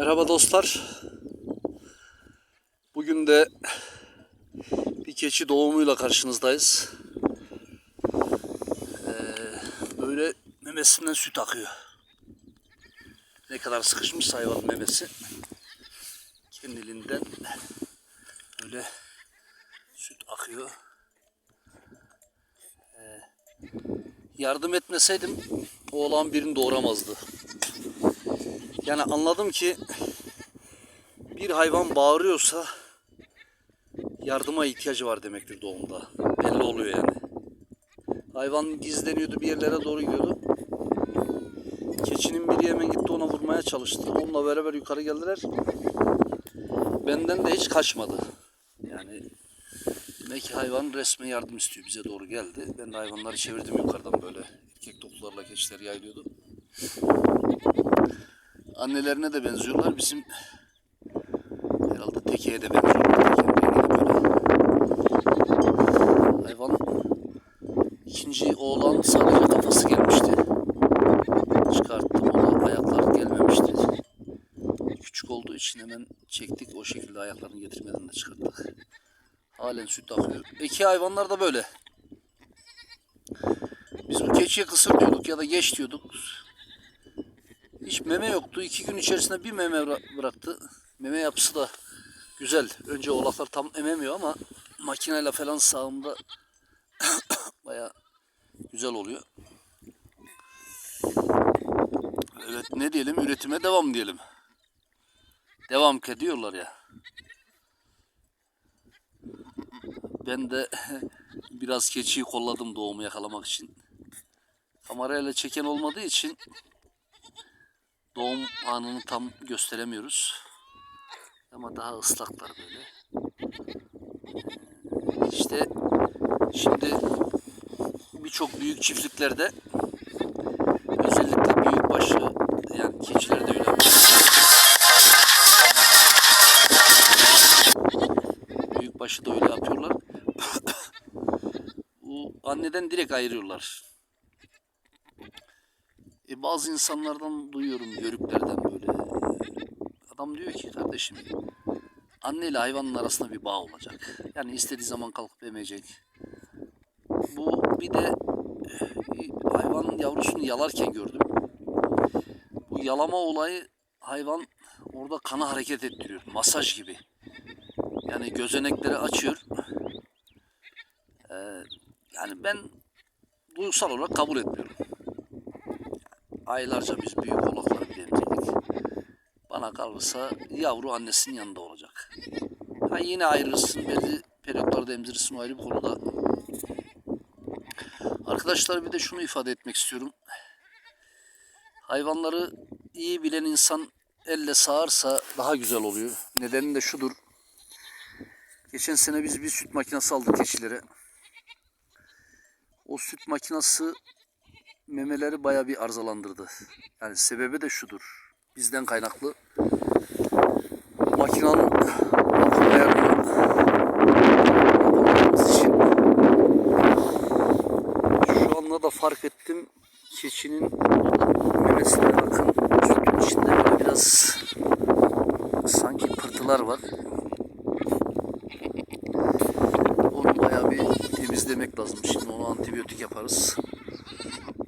Merhaba dostlar. Bugün de bir keçi doğumuyla karşınızdayız. Ee, böyle memesinden süt akıyor. Ne kadar sıkışmış hayvanın memesi. Kendiliğinden böyle süt akıyor. Ee, yardım etmeseydim oğlan birini doğuramazdı. Yani anladım ki bir hayvan bağırıyorsa yardıma ihtiyacı var demektir doğumda. Belli oluyor yani. Hayvan gizleniyordu bir yerlere doğru gidiyordu. Keçinin biri hemen gitti ona vurmaya çalıştı. Onunla beraber yukarı geldiler. Benden de hiç kaçmadı. Yani demek ki hayvan resmen yardım istiyor. Bize doğru geldi. Ben de hayvanları çevirdim yukarıdan böyle. Erkek toplarla keçiler yayılıyordu. Annelerine de benziyorlar. Bizim herhalde tekeye de benziyorlar. Hayvan ikinci oğlan sadece kafası gelmişti. Çıkarttım ona ayakları gelmemişti. Küçük olduğu için hemen çektik. O şekilde ayaklarını getirmeden de çıkarttık. Halen süt akıyor. Eki hayvanlar da böyle. Biz bu keçiye kısır diyorduk ya da geç diyorduk. Hiç meme yoktu. İki gün içerisinde bir meme bıra- bıraktı. Meme yapısı da güzel. Önce oğlaklar tam ememiyor ama makineyle falan sağımda baya güzel oluyor. Evet ne diyelim üretime devam diyelim. Devam ki diyorlar ya. Ben de biraz keçiyi kolladım doğumu yakalamak için. Kamerayla çeken olmadığı için doğum anını tam gösteremiyoruz. Ama daha ıslaklar böyle. İşte şimdi birçok büyük çiftliklerde özellikle büyük başı yani keçilerde öyle. Büyük başı da öyle yapıyorlar. Bu anneden direkt ayırıyorlar. Bazı insanlardan duyuyorum, yörüklerden böyle. Adam diyor ki kardeşim, anne ile hayvanın arasında bir bağ olacak. Yani istediği zaman kalkıp emecek. Bu bir de e, hayvan yavrusunu yalarken gördüm. Bu yalama olayı hayvan orada kanı hareket ettiriyor. Masaj gibi. Yani gözenekleri açıyor. Ee, yani ben duygusal olarak kabul etmiyorum aylarca biz büyük oğlakları bilemeyecektik. Bana kalırsa yavru annesinin yanında olacak. Ha yine ayırırsın belli periyotlarda emzirirsin o ayrı bir konuda. Arkadaşlar bir de şunu ifade etmek istiyorum. Hayvanları iyi bilen insan elle sağarsa daha güzel oluyor. Nedeni de şudur. Geçen sene biz bir süt makinesi aldık keçilere. O süt makinesi memeleri baya bir arızalandırdı. Yani sebebi de şudur. Bizden kaynaklı. Makinanın yapamadığımız için şu anda da fark ettim keçinin memesine bakın sütün içinde biraz sanki pırtılar var. Onu bayağı bir temizlemek lazım. Şimdi onu antibiyotik yaparız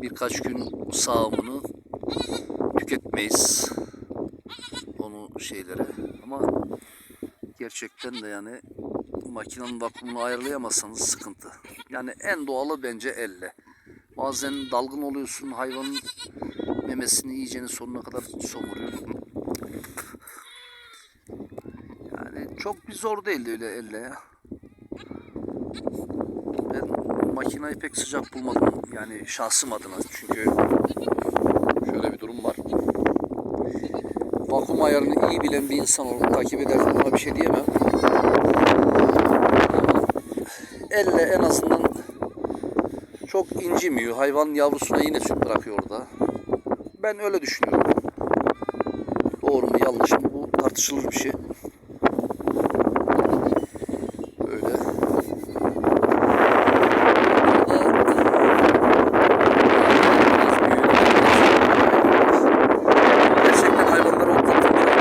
birkaç gün sağımını tüketmeyiz onu şeylere ama gerçekten de yani makinenin vakumunu ayarlayamazsanız sıkıntı. Yani en doğalı bence elle. Bazen dalgın oluyorsun hayvanın memesini yiyeceğini sonuna kadar somuruyor. Yani çok bir zor değil öyle elle ya. Makinayı pek sıcak bulmadım. Yani şahsım adına. Çünkü şöyle bir durum var. Vakum ayarını iyi bilen bir insan olarak takip eder. Ona bir şey diyemem. Elle en azından çok incimiyor. Hayvan yavrusuna yine süt bırakıyor orada. Ben öyle düşünüyorum. Doğru mu yanlış mı bu tartışılır bir şey. Böyle. Gerçekten hayvanları otlatınca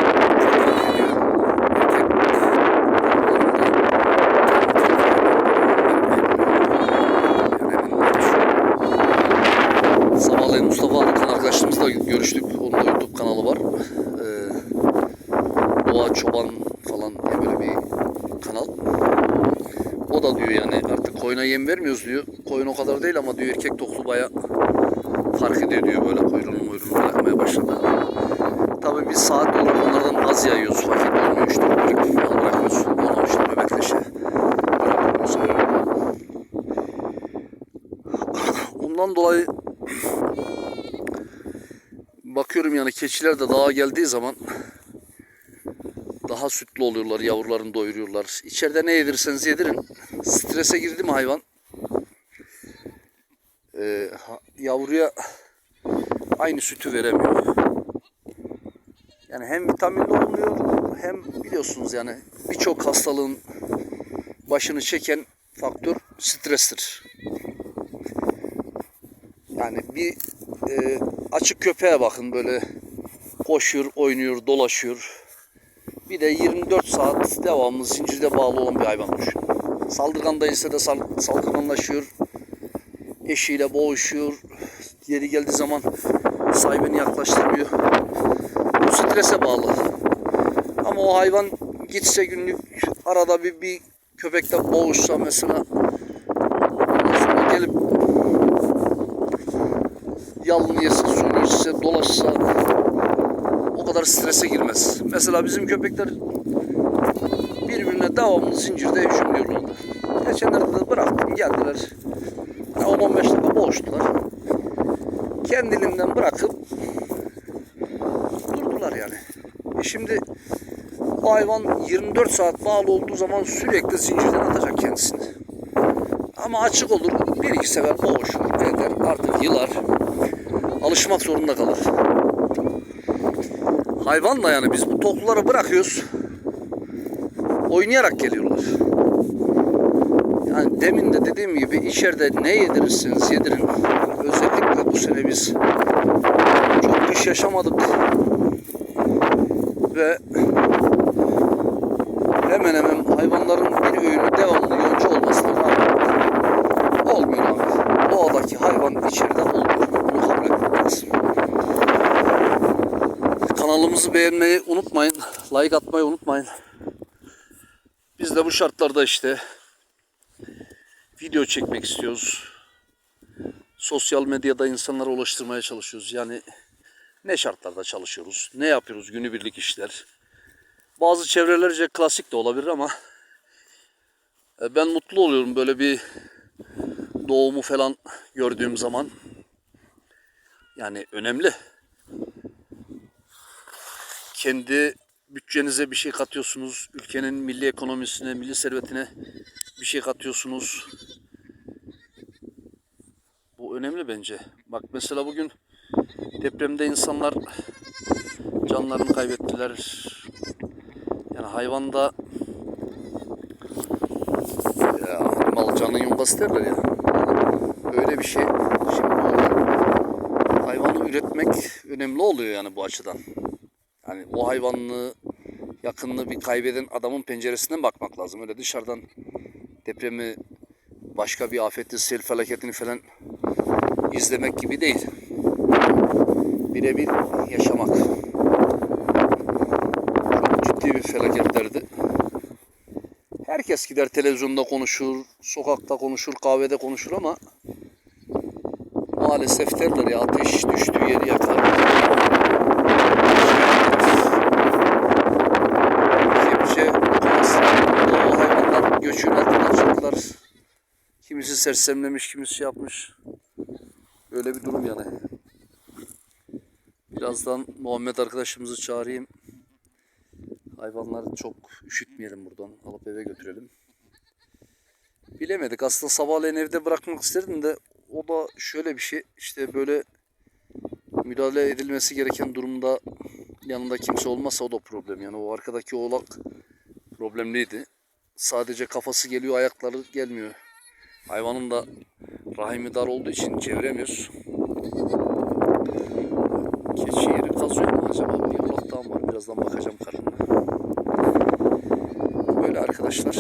görüştük. Onun da YouTube kanalı var. Ee, Doğa Çoban falan diye böyle bir kanal. O da diyor yani artık koyuna yem vermiyoruz diyor. Koyun o kadar değil ama diyor erkek toklu baya fark ediyor diyor. Böyle kuyruğunu muyruğunu bırakmaya başladı. Tabii biz saat olarak onlardan az yayıyoruz. Fark etmiyor. İşte bırak, al bırakıyoruz. Onu işte bebekleşe bırakıyoruz. Ondan dolayı bakıyorum yani keçiler de dağa geldiği zaman daha sütlü oluyorlar, yavrularını doyuruyorlar. İçeride ne yedirirseniz yedirin. Strese girdi mi hayvan? Ee, yavruya aynı sütü veremiyor. Yani hem vitaminli olmuyor hem biliyorsunuz yani birçok hastalığın başını çeken faktör strestir. Yani bir e, açık köpeğe bakın böyle koşuyor, oynuyor, dolaşıyor. Bir de 24 saat devamlı zincirde bağlı olan bir hayvan düşün. Saldırgan değilse de sal- saldırganlaşıyor. Eşiyle boğuşuyor. Yeri geldiği zaman sahibini yaklaştırmıyor. Bu strese bağlı. Ama o hayvan gitse günlük arada bir, bir köpekle boğuşsa mesela yalını yese, suyunu içse, dolaşsa o kadar strese girmez. Mesela bizim köpekler birbirine devamlı zincirde hücumluyorlardı. Geçenlerde de bıraktım geldiler. Yani 10-15 dakika boğuştular. Kendiliğinden bırakıp durdular yani. E şimdi o hayvan 24 saat bağlı olduğu zaman sürekli zincirden atacak kendisini. Ama açık olur. Bir iki sefer boğuşur, eder, artık yılar. Alışmak zorunda kalır. Hayvan da yani biz bu tokluları bırakıyoruz. Oynayarak geliyorlar. Yani demin de dediğim gibi içeride ne yedirirseniz yedirin. Özellikle bu sene biz çok kış yaşamadık. Ve hemen hemen hayvanların bir öğünü devamlı yonca olmasına rağmen olmuyor abi. Doğadaki hayvan içeride olmuyor. Bunu kabul etmek lazım. Beğenmeyi unutmayın. Like atmayı unutmayın. Biz de bu şartlarda işte video çekmek istiyoruz. Sosyal medyada insanlara ulaştırmaya çalışıyoruz. Yani ne şartlarda çalışıyoruz, ne yapıyoruz günübirlik işler. Bazı çevrelerce klasik de olabilir ama e, ben mutlu oluyorum böyle bir doğumu falan gördüğüm zaman. Yani önemli. Kendi bütçenize bir şey katıyorsunuz. Ülkenin milli ekonomisine, milli servetine bir şey katıyorsunuz. Bu önemli bence. Bak mesela bugün depremde insanlar canlarını kaybettiler. Yani hayvanda ya, mal canın yongası derler ya. Öyle bir şey. Şimdi hayvanı üretmek önemli oluyor yani bu açıdan. Yani o hayvanlığı yakınlığı bir kaybeden adamın penceresinden bakmak lazım. Öyle dışarıdan depremi başka bir afeti, sel felaketini falan izlemek gibi değil. Birebir yaşamak. Çok ciddi bir felaketlerdi. Herkes gider televizyonda konuşur, sokakta konuşur, kahvede konuşur ama maalesef derler ya ateş düştüğü yeri yakar. Kepçe o hayvanlar göçün altına çıktılar. Kimisi sersemlemiş, kimisi şey yapmış. Öyle bir durum yani. Birazdan Muhammed arkadaşımızı çağırayım. Hayvanları çok üşütmeyelim buradan. Alıp eve götürelim. Bilemedik. Aslında sabahleyin evde bırakmak isterdim de o da şöyle bir şey. İşte böyle müdahale edilmesi gereken durumda yanında kimse olmazsa o da problem. Yani o arkadaki oğlak problemliydi. Sadece kafası geliyor, ayakları gelmiyor. Hayvanın da rahimi dar olduğu için çeviremiyoruz. Keçi yeri kazıyor mu acaba? Bir daha var. Birazdan bakacağım karnına. Böyle arkadaşlar.